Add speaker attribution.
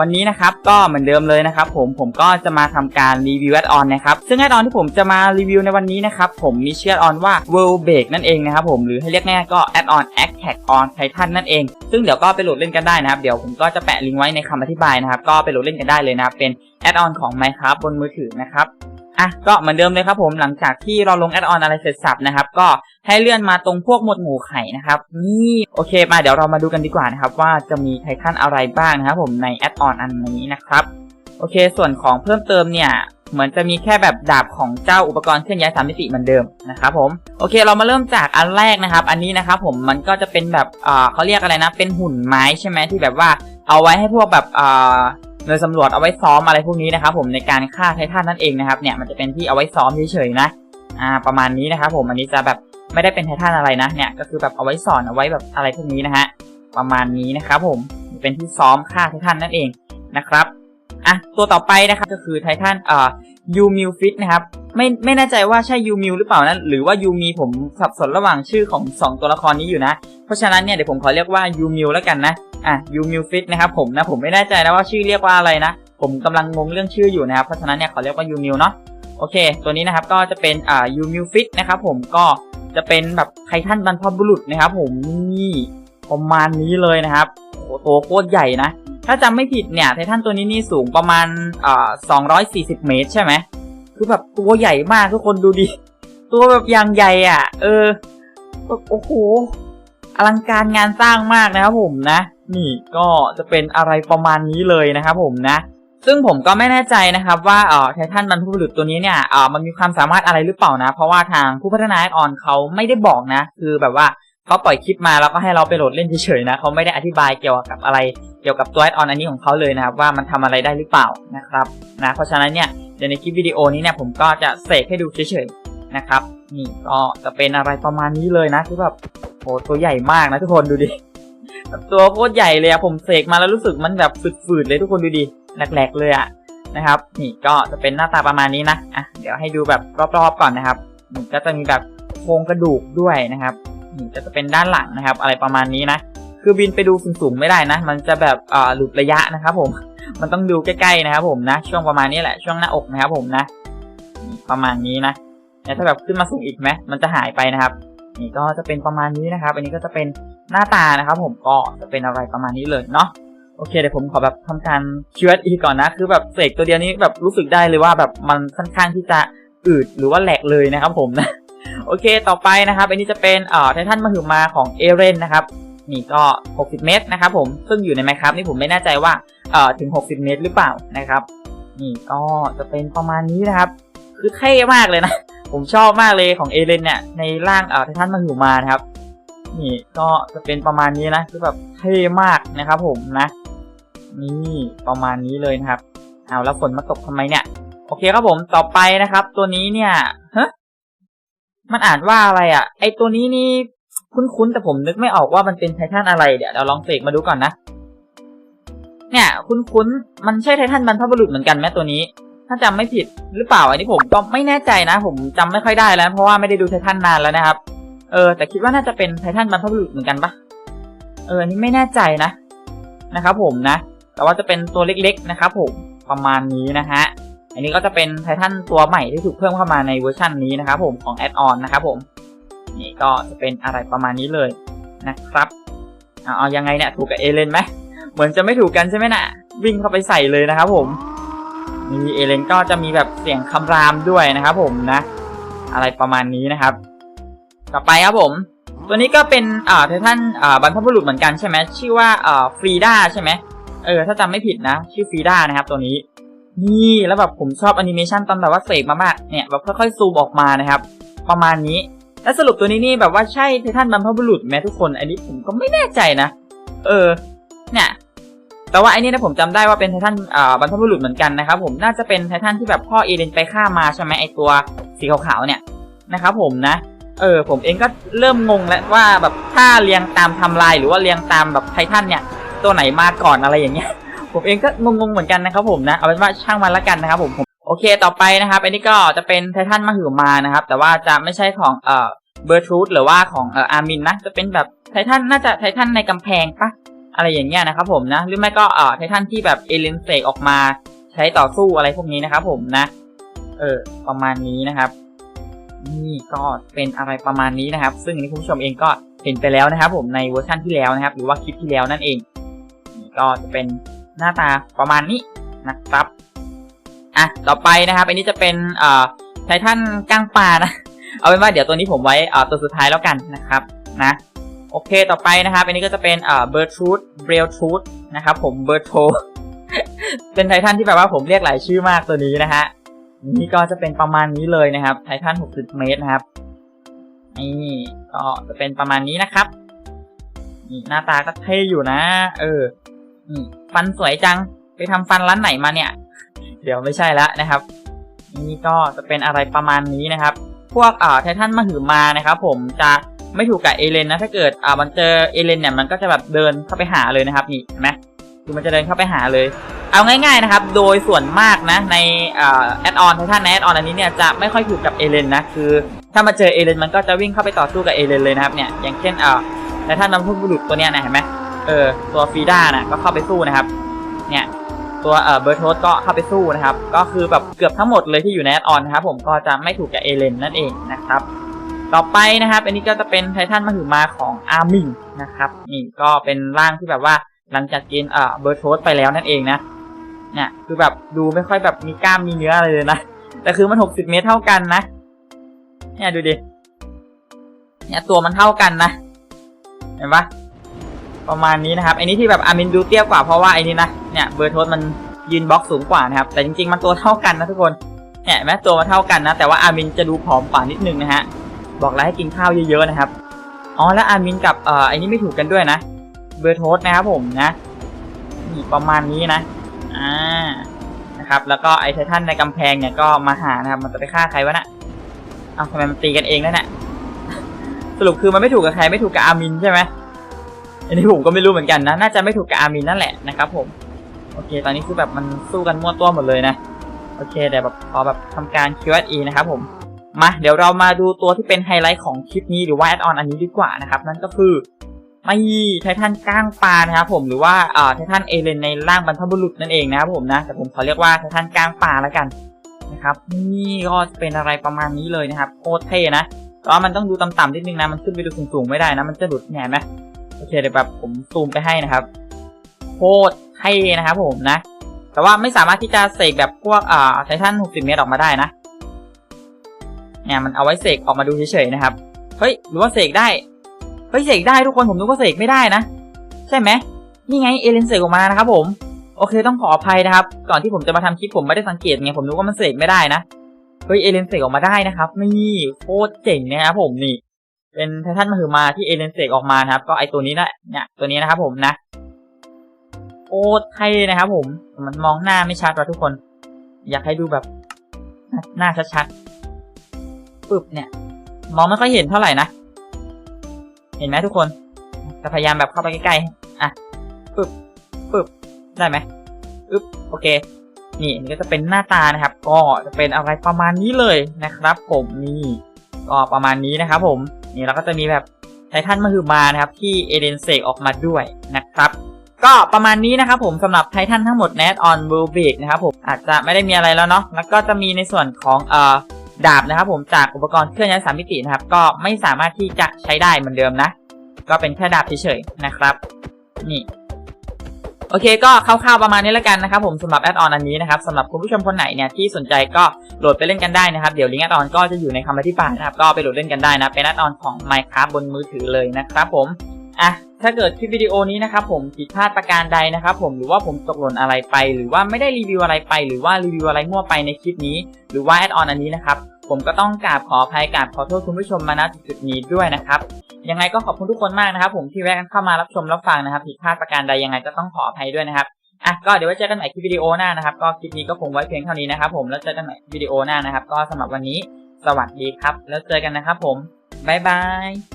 Speaker 1: วันนี้นะครับก็เหมือนเดิมเลยนะครับผมผมก็จะมาทำการรีวิวแอดออนนะครับซึ่งแอดออนที่ผมจะมารีวิวในวันนี้นะครับผมมีชื่อแอดออนว่า World Break นั่นเองนะครับผมหรือให้เรียกง่ายก็แอดออน Attack on Titan นั่นเอง ซึ่งเดี๋ยวก็ไปโหลดเล่นกันได้นะครับเดี๋ยวผมก็จะแปะลิงก์ไว้ในคำอธิบายนะครับก็ไปโหลดเล่นกันได้เลยนะครับเป็นแอดออนของ Minecraft บนมือถือนะครับ อะก็เหมือนเดิมเลยครับผมหลังจากที่เราลงแอดออนอะไรเสร็จสับนะครับ ก็ให้เลื่อนมาตรงพวกหมวดหมู่ไข่นะครับนี่โอเคมาเดี๋ยวเรามาดูกันดีกว่านะครับ ว่าจะมีไททันอะไรบ้างนะครับ ผมในแอดออนอันนี้นะครับโอเค ส่วนของเพิ่มเติมเนี่ยเหมือนจะมีแค่แบบดาบของเจ้าอุปกรณ์เคลื่อนย้ายสามมิติเหมือนเดิมนะครับผมโอเคเรามาเริ่มจากอันแรกนะครับ อันนี้นะครับผมมันก็จะเป็นแบบเออเขาเรียกอะไรนะ เป็นหุ่นไม้ใช่ไหมที่แบบว่าเอาไว้ให้พวกแบบเออ หน่วยสำรวจเอาไว้ซ้อมอะไรพวกนี้นะครับผมในการฆ่าไททันนั่นเองนะครับเนี่ยมันจะเป็นที่เอาไว้ซ้อมเฉยๆนะอ่าประมาณนี้นะครับผมอันนี้จะแบบไม่ได้เป็นไททันอะไรนะเนี่ยก็คือแบบเอาไว้สอนเอาไว้แบบอะไรพวกนี้นะฮะประมาณนี้นะครับผมเป็นที่ซ้อมฆ่าไททันนั่นเองนะครับอะตัวต่อไปนะครับก็คือไททันเอ่อยูมิวฟิตนะครับไม่ไม่แน่ใจว่าใช่ยูมิวหรือเปล่านะหรือว่ายูมีผมสับสนระหว่างชื่อของ 2 ตัวละครนี้อยู่นะ เพราะฉะนั้นเนี่ยเดี๋ยวผมขอเรียกว่ายูมิวแล้วกันนะ อะยูมิวฟิตนะครับผมนะผมไม่แน่ใจนะว่าชื่อเรียกว่าอะไรนะ ผมกำลังงงเรื่องชื่ออยู่นะครับ เพราะฉะนั้นเนี่ยเขอเรียกว่ายูมิวเนาะโอเค ตัวนี้นะครับก็จะเป็นอ่ายูมิวฟิตนะครับผมก็จะเป็นแบบไททันบรรพบุรุษนะครับผมนี่ประมาณนี้เลยนะครับโอ้โหตัวโคตรใหญ่นะ ถ้าจำไม่ผิดเนี่ยไททันตัวนี้นี่สูงประมาณอ่า240เมตรใช่ไหมคือแบบตัวใหญ่มากทุกคนดูดิ ตัวแบบยางใหญ่อะ เออ โอ้โห อลังการงานสร้างมากนะครับผมนะ นี่ก็จะเป็นอะไรประมาณนี้เลยนะครับผมนะ ซึ่งผมก็ไม่แน่ใจนะครับว่าเอ่อไททันบรรพบุรุษตัวนี้เนี่ยเอ่อมันมีความสามารถอะไรหรือเปล่านะ เพราะว่าทางผู้พัฒนาออนเขาไม่ได้บอกนะ คือแบบว่าเขาปล่อยคลิปมาแล้วก็ให้เราไปโหลดเล่นเฉยๆนะเขาไม่ได้อธิบายเกี่ยวกับอะไรเกี่ยวกับตัวแอดออนอันนี้ของเขาเลยนะครับว่ามันทำอะไรได้หรือเปล่านะครับนะเพราะฉะนั้นเนี่ยเดี๋ยวในคลิปวิดีโอนี้เนี่ยผมก็จะเสกให้ดูเฉยๆนะครับนี่ก็จะเป็นอะไรประมาณนี้เลยนะคือแบบโหตัวใหญ่มากนะทุกคนดูดิ ตัวโคตรใหญ่เลยอะผมเสกมาแล้วรู้สึกมันแบบฝืดๆเลยทุกคนดูดิแหลกๆเลยอะนะครับ นี่ก็จะเป็นหน้าตาประมาณนี้นะอะเดี๋ยวให้ดูแบบรอบๆก่อนนะครับนี่ก็จะมีแบบโครงกระดูกด้วยนะครับนี่ก็จะเป็นด้านหลังนะครับ อะไรประมาณนี้นะคือบินไปดูสูงๆไม่ได้นะ มันจะแบบอ่าหลุดระยะนะครับผมมันต้องดูใกล้ๆนะครับผมนะ ช่วงประมาณนี้แหละช่วงหน้าอกนะครับผมนะประมาณนี้นะแต่ถ้าแบบขึ้นมาสูงอีกไหมมันจะหายไปนะครับ นี่ก็จะเป็นประมาณนี้นะครับ อันนี้ก็จะเป็น หน้าตานะครับผมก็จะเป็นอะไรประมาณนี้เลยเนาะโอเคเดี๋ยวผมขอแบบทำการ Q&A ก่อนนะ คือแบบเสกตัวเดียวนี้แบบรู้สึกได้เลยว่าแบบมันค่อนข้างที่จะอืดหรือว่าแหลกเลยนะครับผมนะโอเคต่อไปนะครับอันนี้จะเป็นเอ่อไททันมหึมาของเอเรนนะครับนี่ก็ 60 เมตรนะครับผมซึ่งอยู่ในไมครับนี่ผมไม่แน่ใจว่าเอ่อถึง 60 เมตรหรือเปล่านะครับนี่ก็จะเป็นประมาณนี้นะครับ คือเท่มากเลยนะ ผมชอบมากเลยของเอเลนเนี่ยในร่างเอ่อไททันมาอยู่มานะครับ นี่ก็จะเป็นประมาณนี้นะคือแบบเท่มากนะครับ ผมนะ นี่ประมาณนี้เลยนะครับ เอาแล้วฝนมาตกทำไมเนี่ย โอเคครับผมต่อไปนะครับ ตัวนี้เนี่ยฮะมันอ่านว่าอะไรอะ ไอตัวนี้นี่คุ้นๆแต่ผมนึกไม่ออกว่ามันเป็นไททันอะไรเดี๋ยวเราลองเสกมาดูก่อนนะเนี่ย คุ้นๆมันใช่ไททันบรรพบุรุษเหมือนกันไหมตัวนี้ ถ้าจำไม่ผิดหรือเปล่าอันนี้ผมก็ไม่แน่ใจนะ ผมจำไม่ค่อยได้แล้ว เพราะว่าไม่ได้ดูไททันนานแล้วนะครับ เออ แต่คิดว่าน่าจะเป็นไททันบรรพบุรุษเหมือนกันปะเออนนี้ไม่แน่ใจนะ นะครับผมนะ แต่ว่าจะเป็นตัวเล็กๆนะครับผมประมาณนี้นะฮะ อันนี้ก็จะเป็นไททันตัวใหม่ที่ถูกเพิ่มเข้ามาในเวอร์ชันนี้นะครับผมของแอดออนนะครับผมนี่ก็จะเป็นอะไรประมาณนี้เลยนะครับเอาเอายังไงเนี่ยถูกกับเอเลนไหมเหมือนจะไม่ถูกกันใช่ไหมนะ่ะ วิ่งเข้าไปใส่เลยนะครับผมนี่เอเลนก็จะมีแบบเสียงคำรามด้วยนะครับผมนะ อะไรประมาณนี้นะครับ ต่อไปครับผม ตัวนี้ก็เป็นอ่าไททันอ่าบรรพบุรุษเหมือนกันใช่ไหมชื่อว่าอ่าฟรีดาใช่ไหมเออถ้าจำไม่ผิดนะชื่อฟรีดานะครับ ตัวนี้ นี่แล้วแบบผมชอบแอนิเมชันตอนแบบว่าเสกมากๆเนี่ยแบบค่อยๆซูมออกมานะครับ ประมาณนี้แล้วสรุปตัวนี้นี่แบบว่าใช่ไททันบรรพบุรุษไหมทุกคนอันนี้ผมก็ไม่แน่ใจนะ เออเนี่ยแต่ว่าไอ้นี่นะผมจำได้ว่าเป็นไททันอ่าบรรพบุรุษเหมือนกันนะครับผมน่าจะเป็นไททันที่แบบพ่อเอเลนไปฆ่ามาใช่ไหมไอตัวสีขาวๆเนี่ยนะครับผมนะ เออผมเองก็เริ่มงงแล้วว่าแบบถ้าเรียงตามทำลายหรือว่าเรียงตามแบบไททันเนี่ย ตัวไหนมาก่อนอะไรอย่างเงี้ย ผมเองก็งงๆเหมือนกันนะครับผมนะเอาเป็นว่าช่างมันละกันนะครับผมโอเคต่อไปนะครับ อันนี้ก็จะเป็นไททันมาหือมานะครับ แต่ว่าจะไม่ใช่ของเอ่อเบอร์ทูธหรือว่าของเอ่ออาร์มินนะจะเป็นแบบไททันน่าจะไททันในกำแพงปะอะไรอย่างเงี้ยนะครับผมนะหรือไม่ก็เอ่อไททันที่แบบเอเลนเสกออกมาใช้ต่อสู้อะไรพวกนี้นะครับผมนะ เออประมาณนี้นะครับ นี่ก็เป็นอะไรประมาณนี้นะครับ ซึ่งนนี้คุณผู้ชมเองก็เห็นไปแล้วนะครับ ผมในเวอร์ชันที่แล้วนะครับ หรือว่าคลิปที่แล้วนั่นเองนี่ก็จะเป็นหน้าตาประมาณนี้นะครับอะต่อไปนะครับ อันนี้จะเป็นเอ่อไททันก้างปลานะ เอาเป็นว่าเดี๋ยวตัวนี้ผมไว้เอ่อตัวสุดท้ายแล้วกันนะครับนะโอเคต่อไปนะครับ อันนี้ก็จะเป็นเอ่อเบอร์ทูธเบรลทูธนะครับผมเบอร์โทเป็นไททันที่แบบว่าผมเรียกหลายชื่อมากตัวนี้นะฮะ นี่ก็จะเป็นประมาณนี้เลยนะครับไททัน60 เมตรนะครับนี่ก็จะเป็นประมาณนี้นะครับนี่หน้าตาก็เท่อยู่นะ เออนี่ฟันสวยจังไปทำฟันร้านไหนมาเนี่ย เดี๋ยวไม่ใช่แล้วนะครับ นี่ก็จะเป็นอะไรประมาณนี้นะครับ พวกอ่าไททันมาหือมานะครับ ผมจะไม่ถูกกับเอเลนนะถ้าเกิดอ่ามันเจอเอเลนเนี่ยมันก็จะแบบเดินเข้าไปหาเลยนะครับ นี่เห็นไหมคือมันจะเดินเข้าไปหาเลย เอาง่ายๆนะครับ โดยส่วนมากนะในแอดออนไททันในแอดออนอันนี้เนี่ยจะไม่ค่อยถูกกับเอเลนนะคือ ถ้ามาเจอเอเลนมันก็จะวิ่งเข้าไปต่อสู้กับเอเลนเลยนะครับเนี่ยอย่างเช่นเอ่อไททันน้ำพุบุรุษตัวเนี้ยนะเห็นไหมเออตัวฟีด้านะก็เข้าไปสู้นะครับเนี่ยตัวเอ่อเบอร์โทสก็เข้าไปสู้นะครับ ก็คือแบบเกือบทั้งหมดเลยที่อยู่ในแอดออนนะครับผมก็จะไม่ถูกกับเอเลนนั่นเองนะครับ ต่อไปนะครับ อันนี้ก็จะเป็นไททันมหึมาของอาร์มิงนะครับนี่ก็เป็นร่างที่แบบว่าหลังจากกินเอ่อเบอร์โทสไปแล้วนั่นเองนะ เนี่ย คือแบบดูไม่ค่อยแบบมีกล้ามมีเนื้ออะไรเลยนะ แต่คือมันหกสิบเมตรเท่ากันนะ เนี่ยดูดิ เนี่ยตัวมันเท่ากันนะ เห็นปะประมาณนี้นะครับไอ้นี้ที่แบบอามินดูเตี้ยกว่าเพราะว่าไอ้นี้นะ เนี่ยเบอร์โทสมันยืนบล็อกสูงกว่านะครับ แต่จริงๆมันตัวเท่ากันนะทุกคน เนี่ยเห็นไหมตัวมันเท่ากันนะ แต่ว่าอามินจะดูผอมกว่านิดนึงนะฮะ บอกแล้วให้กินข้าวเยอะๆนะครับ อ๋อแล้วอามินกับเอ่อไอ้นี้ไม่ถูกกันด้วยนะ เบอร์โทสนะครับผมนะ นี่ประมาณนี้นะ อ่านะครับ แล้วก็ไอ้ไททันในกำแพงเนี่ยก็มาหานะครับ มันจะไปฆ่าใครวะน่ะเอาทำไมมันตีกันเองนั่นน่ะสรุปคือมันไม่ถูกกับใครไม่ถูกกับอามินใช่ไหมอันนี้ผมก็ไม่รู้เหมือนกันนะ น่าจะไม่ถูกกับอามินนั่นแหละนะครับ ผม โอเค ตอนนี้คือแบบมันสู้กันมั่วตัวหมดเลยนะ โอเคแต่แบบพอแบบทำการ Q&A นะครับผม มา เดี๋ยวเรามาดูตัวที่เป็นไฮไลท์ของคลิปนี้หรือว่าแอดออนอันนี้ดีกว่านะครับ นั่นก็คือ ไม่ไททันก้างปลานะครับผมหรือว่าอ่าไททันเอเลนในร่างบรรพบุรุษนั่นเองนะครับผมนะแต่ผมขอเรียกว่าไททันก้างปลาแล้วกันนะครับนี่ก็เป็นอะไรประมาณนี้เลยนะครับโคตรเท่นะแต่ว่ามันต้องดูต่ำๆนิดนึงนะมันขึ้นไปดูสูงๆไม่ได้นะมันจะหลุดแหนไหมโอเคเดี๋ยวแบบผมซูมไปให้นะครับโคตรเท่นะครับผมนะ แต่ว่าไม่สามารถที่จะเสกแบบพวกอ่าไททัน60 เมตรออกมาได้นะเนี่ยมันเอาไว้เสกออกมาดูเฉยๆนะครับเฮ้ยหรือว่าเสกได้ เฮ้ยเสกได้ทุกคนผมนึกว่าเสกไม่ได้นะ ใช่ไหมนี่ไงเอเลนเสกออกมานะครับผมโอเคต้องขออภัยนะครับ ก่อนที่ผมจะมาทำคลิปผมไม่ได้สังเกตไงผมนึกว่ามันเสกไม่ได้นะเฮ้ยเอเลนเสกออกมาได้นะครับนี่โคตรเจ๋งนะครับผมนี่ เป็นไททันมหึมาที่เอเลนเสกออกมานะครับ ก็ไอตัวนี้แหละเนี่ยตัวนี้นะครับ ผมนะโคตรเท่นะครับ ผมมันมองหน้าไม่ชัดว่ะทุกคน อยากให้ดูแบบหน้าชัดๆปึ๊บเนี่ย มองไม่ค่อยเห็นเท่าไหร่นะ ห็นไหมทุกคนจะพยายามแบบเข้าไปใกล้ๆอะปึ๊บปึ๊บได้ไหมอึ๊บโอเค นี่นี่ก็จะเป็นหน้าตานะครับ ก็จะเป็นอะไรประมาณนี้เลยนะครับ ผมนี่ก็ประมาณนี้นะครับ ผมนี่เราก็จะมีแบบไททันมาคือมานะครับ ที่เอเดนเซกออกมาด้วยนะครับ ก็ประมาณนี้นะครับผมสำหรับไททันทั้งหมด Net on World Break นะครับผมอาจจะไม่ได้มีอะไรแล้วเนาะแล้วก็จะมีในส่วนของเอ่อ ดาบนะครับ ผมจากอุปกรณ์เครื่องย้ายสามมิตินะครับ ก็ไม่สามารถที่จะใช้ได้เหมือนเดิมนะ ก็เป็นแค่ดาบเฉยๆนะครับ นี่โอเคก็คร่าวๆประมาณนี้แล้วกันนะครับผมสำหรับแอดออนอันนี้นะครับสำหรับคุณผู้ชมคนไหนเนี่ยที่สนใจก็โหลดไปเล่นกันได้นะครับเดี๋ยวลิงก์แอดออนก็จะอยู่ในคำอธิบายนะครับก็ไปโหลดเล่นกันได้นะเป็นแอดออนของ Minecraft บนมือถือเลยนะครับผม อะถ้าเกิดคลิปวิดีโอนี้นะครับผมผิดพลาดประการใดนะครับผมหรือว่าผมตกหล่นอะไรไป หรือว่าไม่ได้รีวิวอะไรไป หรือว่ารีวิวอะไรมั่วไปในคลิปนี้ หรือว่าแอดออนอันนี้นะครับผมก็ต้องกราบขออภัยกราบขอโทษคุณผู้ชมมาณจุดนี้ด้วยนะครับยังไงก็ขอบคุณทุกคนมากนะครับ ผมที่แวะกันเข้ามารับชมรับฟังนะครับผิดพลาดประการใดยังไงก็ต้องขออภัยด้วยนะครับอะก็เดี๋ยวไว้เจอกันใหม่คลิปวิดีโอหน้านะครับก็คลิปนี้ก็คงไว้เพียงเท่านี้นะครับผมแล้วเจอกันใหม่วิดีโอหน้านะครับ ก็สำหรับวันนี้ สวัสดีครับ แล้วเจอกันนะครับผมบ๊ายบาย